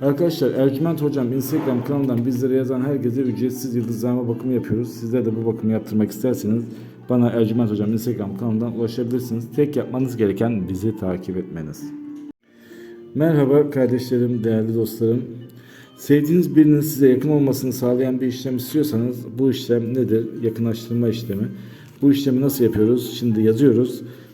Arkadaşlar Ercüment Hocam Instagram kanalından bizlere yazan herkese ücretsiz yıldızlama bakımı yapıyoruz. Sizler de bu bakımı yaptırmak isterseniz bana Ercüment Hocam Instagram kanalından ulaşabilirsiniz. Tek yapmanız gereken bizi takip etmeniz. Merhaba kardeşlerim, değerli dostlarım. Sevdiğiniz birinin size yakın olmasını sağlayan bir işlem istiyorsanız bu işlem nedir? Yakınlaştırma işlemi. Bu işlemi nasıl yapıyoruz? Şimdi yazıyoruz.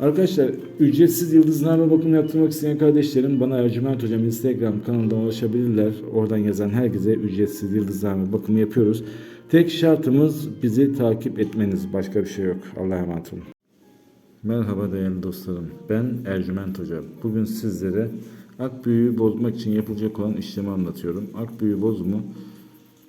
Arkadaşlar ücretsiz yıldızname bakımı yaptırmak isteyen kardeşlerim bana Ercüment Hocam Instagram kanalından ulaşabilirler. Oradan yazan herkese ücretsiz yıldızname bakımı yapıyoruz. Tek şartımız bizi takip etmeniz. Başka bir şey yok. Allah'a emanet olun. Merhaba değerli dostlarım. Ben Ercüment Hoca. Bugün sizlere ak büyüğü bozmak için yapılacak olan işlemi anlatıyorum. Ak büyüğü bozumu